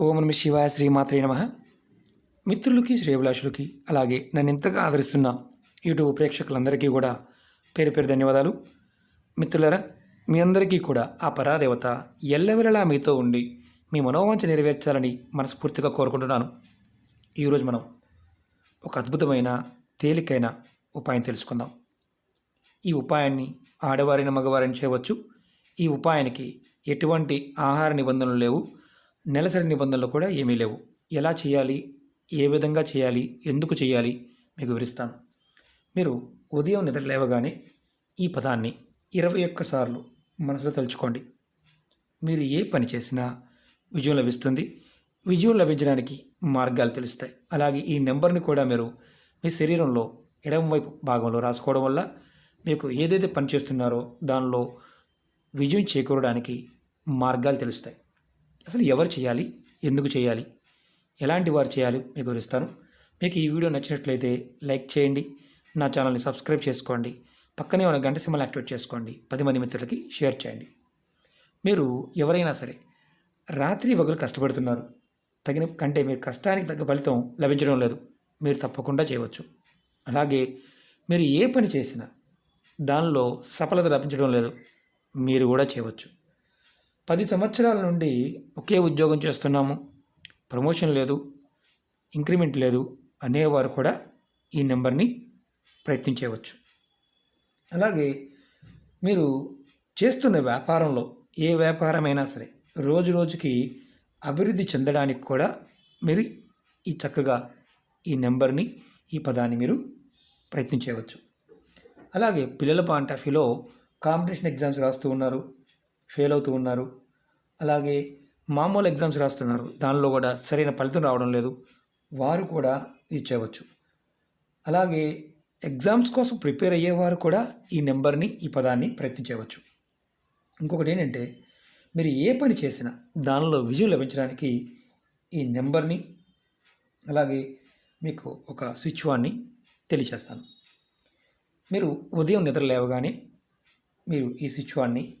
ఓం నమ శివాయ శ్రీమాత్రే నమ. మిత్రులకి శ్రేయభిలాషులకి అలాగే నన్ను ఇంతగా ఆదరిస్తున్న యూట్యూబ్ ప్రేక్షకులందరికీ కూడా పేరు పేరు ధన్యవాదాలు. మిత్రులరా మీ అందరికీ కూడా ఆ పరాదేవత ఎల్లవెలలా మీతో ఉండి మీ మనోవాంఛ నెరవేర్చాలని మనస్ఫూర్తిగా కోరుకుంటున్నాను. ఈరోజు మనం ఒక అద్భుతమైన తేలికైన ఉపాయం తెలుసుకుందాం. ఈ ఉపాయాన్ని ఆడవారిని మగవారిని చేయవచ్చు. ఈ ఉపాయానికి ఎటువంటి ఆహార నిబంధనలు లేవు. నెలసరి నిబంధనలు కూడా ఏమీ లేవు. ఎలా చేయాలి? ఏ విధంగా చేయాలి? ఎందుకు చేయాలి? మీకు వివరిస్తాను. మీరు ఉదయం నిద్ర లేవగానే ఈ పదాన్ని ఇరవై ఒక్కసార్లు మనసులో తలుచుకోండి. మీరు ఏ పని చేసినా విజయం లభిస్తుంది. విజయం లభించడానికి మార్గాలు తెలుస్తాయి. అలాగే ఈ నెంబర్ని కూడా మీరు మీ శరీరంలో ఎడమవైపు భాగంలో రాసుకోవడం వల్ల మీకు ఏదైతే పని చేస్తున్నారో దానిలో విజయం చేకూరడానికి మార్గాలు తెలుస్తాయి. అసలు ఎవరు చేయాలి? ఎందుకు చేయాలి? ఎలాంటి వారు చేయాలి? మీకు వివరిస్తాను మీకు ఈ వీడియో నచ్చినట్లయితే లైక్ చేయండి. నా ఛానల్ని సబ్స్క్రైబ్ చేసుకోండి. పక్కనే ఉన్న గంట సింబల్ యాక్టివేట్ చేసుకోండి. పది మంది మిత్రులకి షేర్ చేయండి. మీరు ఎవరైనా సరే రాత్రి పగలు కష్టపడుతున్నారు. తగిన కంటే మీరు కష్టానికి తగ్గ ఫలితం లభించడం లేదు. మీరు తప్పకుండా చేయవచ్చు. అలాగే మీరు ఏ పని చేసినా దానిలో సఫలత లభించడం లేదు. మీరు కూడా చేయవచ్చు. పది సంవత్సరాల నుండి ఒకే ఉద్యోగం చేస్తున్నాము. ప్రమోషన్ లేదు ఇంక్రిమెంట్ లేదు అనేవారు కూడా ఈ నెంబర్ని ప్రయత్నించవచ్చు. అలాగే మీరు చేస్తున్న వ్యాపారంలో ఏ వ్యాపారమైనా సరే రోజు రోజుకి అభివృద్ధి చెందడానికి కూడా మీరు ఈ చక్కగా ఈ నెంబర్ని ఈ పదాన్ని మీరు ప్రయత్నించవచ్చు. అలాగే పిల్లల పాయింట్ ఆఫ్ వ్యూలో కాంపిటీషన్ ఎగ్జామ్స్ రాస్తూ ఉన్నారు. ఫెయిల్ అవుతూ ఉన్నారు. అలాగే మామూలు ఎగ్జామ్స్ రాస్తున్నారు. దానిలో కూడా సరైన ఫలితం రావడం లేదు. వారు కూడా ఇది చేయవచ్చు అలాగే ఎగ్జామ్స్ కోసం ప్రిపేర్ అయ్యేవారు కూడా ఈ నెంబర్ని ఈ పదాన్ని ప్రయత్నించవచ్చు ఇంకొకటి ఏంటంటే మీరు ఏ పని చేసినా దానిలో విజయం లభించడానికి ఈ నెంబర్ని అలాగే మీకు ఒక స్విచ్ వాన్ని తెలియచేస్తాను. మీరు ఉదయం నిద్ర లేవగానే మీరు ఈ స్విచ్ వాన్ని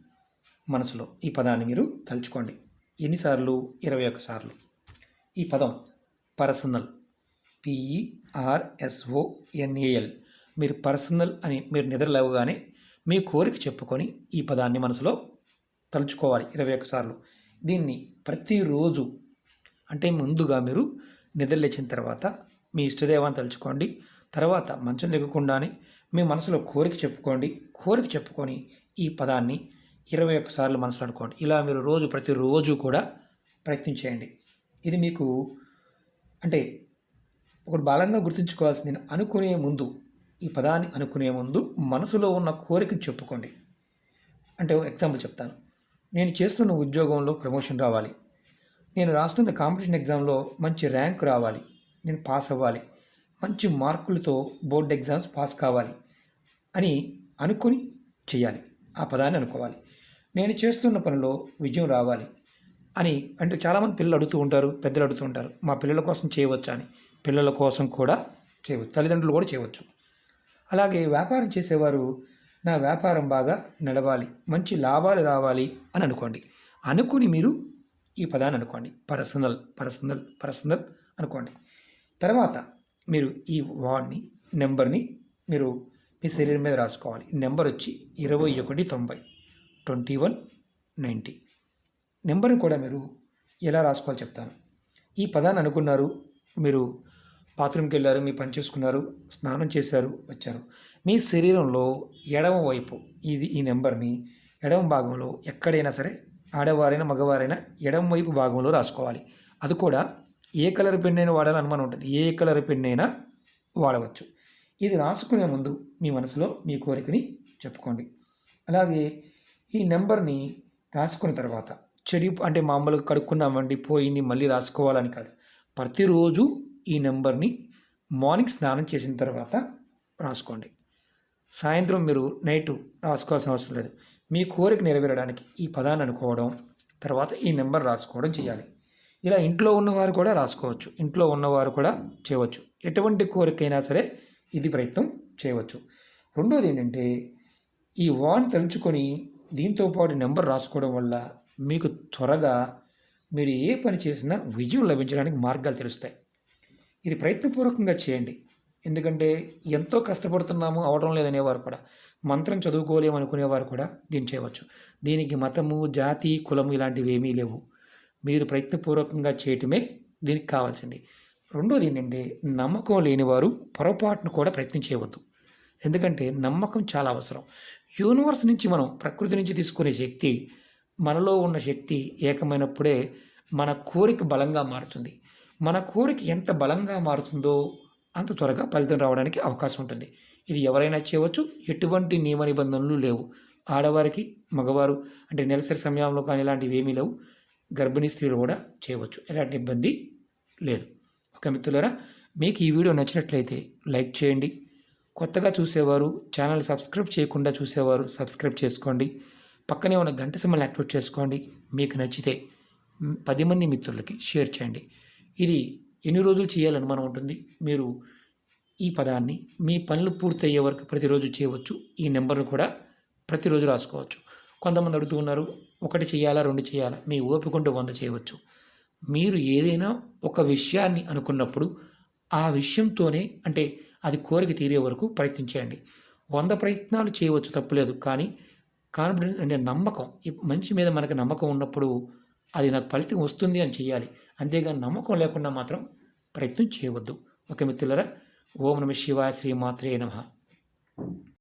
మనసులో ఈ పదాన్ని మీరు తలుచుకోండి. ఎన్నిసార్లు? ఇరవై సార్లు. ఈ పదం పర్సనల్. పిఈఆర్ఎస్ఓఎన్ఏఎల్. మీరు పర్సనల్ అని మీరు నిద్రలేవగానే మీ కోరిక చెప్పుకొని ఈ పదాన్ని మనసులో తలుచుకోవాలి. ఇరవై సార్లు. దీన్ని ప్రతిరోజు అంటే ముందుగా మీరు నిద్ర లేచిన తర్వాత మీ ఇష్టదేవాన్ని తలుచుకోండి. తర్వాత మంచం దిగకుండానే మీ మనసులో కోరిక చెప్పుకోండి. కోరిక చెప్పుకొని ఈ పదాన్ని ఇరవై ఒక్కసార్లు మనసులో అనుకోండి. ఇలా మీరు రోజు ప్రతిరోజు కూడా ప్రయత్నం చేయండి. ఇది మీకు అంటే ఒకటి బలంగా గుర్తుంచుకోవాల్సింది. అనుకునే ముందు ఈ పదాన్ని అనుకునే ముందు మనసులో ఉన్న కోరికను చెప్పుకోండి. అంటే ఎగ్జాంపుల్ చెప్తాను. నేను చేస్తున్న ఉద్యోగంలో ప్రమోషన్ రావాలి. నేను రాస్తున్న కాంపిటీషన్ ఎగ్జామ్లో మంచి ర్యాంక్ రావాలి. నేను పాస్ అవ్వాలి. మంచి మార్కులతో బోర్డ్ ఎగ్జామ్స్ పాస్ కావాలి అని అనుకొని చేయాలి. ఆ పదాన్ని అనుకోవాలి. నేను చేస్తున్న పనిలో విజయం రావాలి అని అంటే చాలామంది పిల్లలు అడుగుతూ ఉంటారు పెద్దలు అడుగుతూ ఉంటారు మా పిల్లల కోసం చేయవచ్చా అని. పిల్లల కోసం కూడా చేయవచ్చు తల్లిదండ్రులు కూడా చేయవచ్చు. అలాగే వ్యాపారం చేసేవారు నా వ్యాపారం బాగా నడవాలి మంచి లాభాలు రావాలి అని అనుకోండి. అనుకుని మీరు ఈ పదాన్ని అనుకోండి. పర్సనల్ పర్సనల్ పర్సనల్ అనుకోండి. తర్వాత మీరు ఈ వార్డ్ని నెంబర్ని మీరు మీ శరీరం మీద రాసుకోవాలి. నెంబర్ వచ్చి ఇరవై ఒకటి తొంభై. Twenty one ninety. నెంబర్ని కూడా మీరు ఎలా రాసుకోవాలో చెప్తాను. ఈ పదాన్ని అనుకున్నారు మీరు బాత్రూమ్కి వెళ్ళారు మీ పని చేసుకున్నారు స్నానం చేశారు వచ్చారు. మీ శరీరంలో ఎడమ వైపు ఇది ఈ నెంబర్ని ఎడమ భాగంలో ఎక్కడైనా సరే ఆడవారైనా మగవారైనా ఎడమ వైపు భాగంలో రాసుకోవాలి. అది కూడా ఏ కలర్ పెన్ అయినా వాడాలని అనుమానం ఉంటుంది. ఏ కలర్ పెన్ అయినా వాడవచ్చు. ఇది రాసుకునే ముందు మీ మనసులో మీ కోరికని చెప్పుకోండి. అలాగే ఈ నెంబర్ని రాసుకున్న తర్వాత చెడి అంటే మామూలుగా కడుక్కున్నామండి పోయింది మళ్ళీ రాసుకోవాలని కాదు. ప్రతిరోజు ఈ నెంబర్ని మార్నింగ్ స్నానం చేసిన తర్వాత రాసుకోండి. సాయంత్రం మీరు నైట్ రాసుకోవాల్సిన అవసరం లేదు. మీ కోరిక నెరవేరడానికి ఈ పదాన్ని అనుకోవడం తర్వాత ఈ నెంబర్ రాసుకోవడం చేయాలి. ఇలా ఇంట్లో ఉన్నవారు కూడా రాసుకోవచ్చు ఇంట్లో ఉన్నవారు కూడా చేయవచ్చు. ఎటువంటి కోరికైనా సరే ఇది ప్రయత్నం చేయవచ్చు. రెండోది ఏంటంటే ఈ వాన్ తలుచుకొని దీంతో పాటు నెంబర్ రాసుకోవడం వల్ల మీకు త్వరగా మీరు ఏ పని చేసినా విజయం లభించడానికి మార్గాలు తెలుస్తాయి. ఇది ప్రయత్నపూర్వకంగా చేయండి. ఎందుకంటే ఎంతో కష్టపడుతున్నాము అవడం లేదనేవారు కూడా మంత్రం చదువుకోలేము అనుకునేవారు కూడా దీన్ని చేయవచ్చు. దీనికి మతము జాతి కులము ఇలాంటివి ఏమీ లేవు. మీరు ప్రయత్నపూర్వకంగా చేయటమే దీనికి కావాల్సింది. రెండోది ఏంటంటే నమ్మకం లేనివారు పొరపాటును కూడా ప్రయత్నం చేయవద్దు. ఎందుకంటే నమ్మకం చాలా అవసరం. యూనివర్స్ నుంచి మనం ప్రకృతి నుంచి తీసుకునే శక్తి మనలో ఉన్న శక్తి ఏకమైనప్పుడే మన కోరిక బలంగా మారుతుంది. మన కోరిక ఎంత బలంగా మారుతుందో అంత త్వరగా ఫలితం రావడానికి అవకాశం ఉంటుంది. ఇది ఎవరైనా చేయవచ్చు ఎటువంటి నియమ నిబంధనలు లేవు. ఆడవారికి మగవారు అంటే నెలసరి సమయంలో కానీ ఇలాంటివి ఏమీ లేవు. గర్భిణీ స్త్రీలు కూడా చేయవచ్చు ఎలాంటి ఇబ్బంది లేదు. ఓకే మిత్రులరా మీకు ఈ వీడియో నచ్చినట్లయితే లైక్ చేయండి కొత్తగా చూసేవారు ఛానల్ సబ్స్క్రైబ్ చేయకుండా చూసేవారు సబ్స్క్రైబ్ చేసుకోండి. పక్కనే ఉన్న గంట సింబల్ యాక్టివేట్ చేసుకోండి. మీకు నచ్చితే పది మంది మిత్రులకి షేర్ చేయండి. ఇది ఎన్ని రోజులు చేయాలని మనం ఉంటుంది? మీరు ఈ పదాన్ని మీ పనులు పూర్తయ్యే వరకు ప్రతిరోజు చేయవచ్చు. ఈ నెంబర్ను కూడా ప్రతిరోజు రాసుకోవచ్చు. కొంతమంది అడుగుతూ ఉన్నారు ఒకటి చేయాలా రెండు చేయాలా? మీ ఓపిక వంద చేయవచ్చు. మీరు ఏదైనా ఒక విషయాన్ని అనుకున్నప్పుడు ఆ విషయంతోనే అంటే అది కోరిక తీరే వరకు ప్రయత్నించేయండి. వంద ప్రయత్నాలు చేయవచ్చు తప్పులేదు. కానీ కాన్ఫిడెన్స్ అంటే నమ్మకం. ఈ మంచి మీద మనకు నమ్మకం ఉన్నప్పుడు అది నాకు ఫలితం వస్తుంది అని చేయాలి అంతేగాని నమ్మకం లేకుండా మాత్రం ప్రయత్నం చేయవద్దు. ఓకే మిత్రులరా ఓం నమ శివాయ శ్రీమాత్రే నమ.